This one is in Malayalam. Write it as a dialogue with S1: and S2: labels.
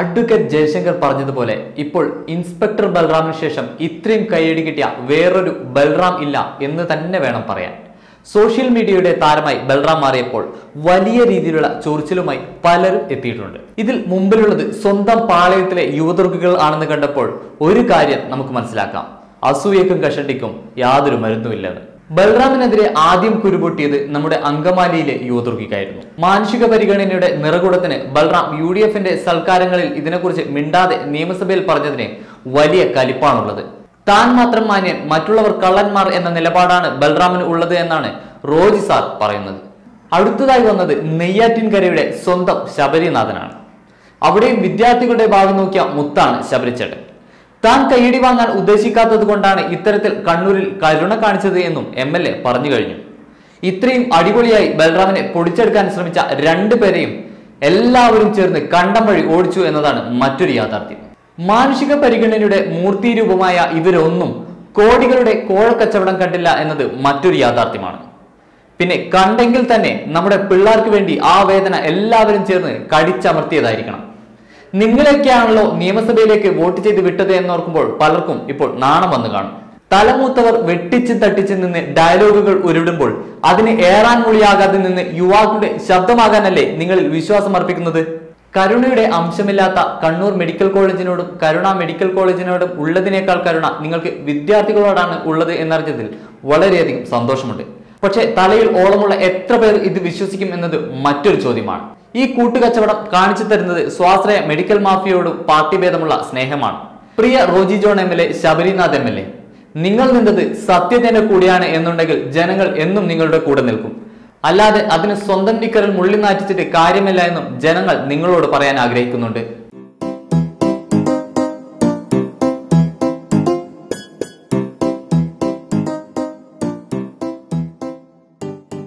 S1: അഡ്വക്കേറ്റ് ജയശങ്കർ പറഞ്ഞതുപോലെ ഇപ്പോൾ ഇൻസ്പെക്ടർ ബൽറാമിന് ശേഷം ഇത്രയും കൈയടി കിട്ടിയ വേറൊരു ബൽറാം ഇല്ല എന്ന് തന്നെ വേണം പറയാൻ. സോഷ്യൽ മീഡിയയുടെ താരമായി ബൽറാം മാറിയപ്പോൾ വലിയ രീതിയിലുള്ള ചൊറിച്ചിലുമായി പലരും എത്തിയിട്ടുണ്ട്. ഇതിൽ മുമ്പിലുള്ളത് സ്വന്തം പാളയത്തിലെ യുവതുർക്കുകൾ ആണെന്ന് കണ്ടപ്പോൾ ഒരു കാര്യം നമുക്ക് മനസ്സിലാക്കാം. അസൂയക്കും കഷണ്ടിക്കും യാതൊരു മരുന്നുമില്ലെന്ന്. ബൽറാമിനെതിരെ ആദ്യം കുരുപൊട്ടിയത് നമ്മുടെ അങ്കമാലിയിലെ യുവതുർഗിക്കായിരുന്നു മാനുഷിക പരിഗണനയുടെ നിറകുടത്തിന് ബൽറാം യു ഡി എഫിന്റെ സൽക്കാരങ്ങളിൽ ഇതിനെക്കുറിച്ച് മിണ്ടാതെ നിയമസഭയിൽ പറഞ്ഞതിന് വലിയ കലിപ്പാണുള്ളത്. താൻ മാത്രം മാന്യൻ മറ്റുള്ളവർ കള്ളന്മാർ എന്ന നിലപാടാണ് ബൽറാമിന് ഉള്ളത് എന്നാണ് റോജി സാർ പറയുന്നത്. അടുത്തതായി വന്നത് നെയ്യാറ്റിൻകരയുടെ സ്വന്തം ശബരിനാഥനാണ്. അവിടെയും വിദ്യാർത്ഥികളുടെ ഭാഗം നോക്കിയ മുത്താണ് ശബരിച്ചേട്ടൻ. താൻ കൈയടി വാങ്ങാൻ ഉദ്ദേശിക്കാത്തത് കൊണ്ടാണ് ഇത്തരത്തിൽ കണ്ണൂരിൽ കരുണ കാണിച്ചത് എന്നും എം എൽ എ പറഞ്ഞു കഴിഞ്ഞു. ഇത്രയും അടിപൊളിയായി ബൽറാമിനെ പൊടിച്ചെടുക്കാൻ ശ്രമിച്ച രണ്ടുപേരെയും എല്ലാവരും ചേർന്ന് കണ്ടം വഴി ഓടിച്ചു എന്നതാണ് മറ്റൊരു യാഥാർത്ഥ്യം. മാനുഷിക പരിഗണനയുടെ മൂർത്തിരൂപമായ ഇവരൊന്നും കോടികളുടെ കോഴക്കച്ചവടം കണ്ടില്ല എന്നത് മറ്റൊരു യാഥാർത്ഥ്യമാണ്. പിന്നെ കണ്ടെങ്കിൽ തന്നെ നമ്മുടെ പിള്ളേർക്ക് വേണ്ടി ആ വേദന എല്ലാവരും ചേർന്ന് കടിച്ചമർത്തിയതായിരിക്കണം. നിങ്ങളൊക്കെയാണല്ലോ നിയമസഭയിലേക്ക് വോട്ട് ചെയ്ത് വിട്ടത് എന്നോർക്കുമ്പോൾ പലർക്കും ഇപ്പോൾ നാണം വന്നു കാണും. തലമൂത്തവർ വെട്ടിച്ച് തട്ടിച്ച് നിന്ന് ഡയലോഗുകൾ ഉരുടുമ്പോൾ അതിന് ഏറാൻ മൊഴിയാകാതെ നിന്ന് യുവാക്കളുടെ ശബ്ദമാകാനല്ലേ നിങ്ങളിൽ വിശ്വാസം അർപ്പിക്കുന്നത്? കരുണയുടെ അംശമില്ലാത്ത കണ്ണൂർ മെഡിക്കൽ കോളേജിനോടും കരുണ മെഡിക്കൽ കോളേജിനോടും ഉള്ളതിനേക്കാൾ കരുണ നിങ്ങൾക്ക് വിദ്യാർത്ഥികളോടാണ് ഉള്ളത് എന്നറിഞ്ഞതിൽ വളരെയധികം സന്തോഷമുണ്ട്. പക്ഷേ തലയിൽ ഓളമുള്ള എത്ര പേർ ഇത് വിശ്വസിക്കും എന്നത് മറ്റൊരു ചോദ്യമാണ്. ഈ കൂട്ടുകച്ചവടം കാണിച്ചു തരുന്നത് സ്വാശ്രയ മെഡിക്കൽ മാഫിയോടും പാർട്ടി ഭേദമുള്ള സ്നേഹമാണ്. പ്രിയ Roji John M L A Sabarinath M L A. നിങ്ങൾ നിന്നത് സത്യത്തിന്റെ കൂടിയാണ് എന്നുണ്ടെങ്കിൽ ജനങ്ങൾ എന്നും നിങ്ങളുടെ കൂടെ നിൽക്കും. അല്ലാതെ അതിന് സ്വന്തം ടിക്കറിൽ മുള്ളി നാറ്റിച്ചിട്ട് കാര്യമില്ല എന്നും ജനങ്ങൾ നിങ്ങളോട് പറയാൻ ആഗ്രഹിക്കുന്നുണ്ട്.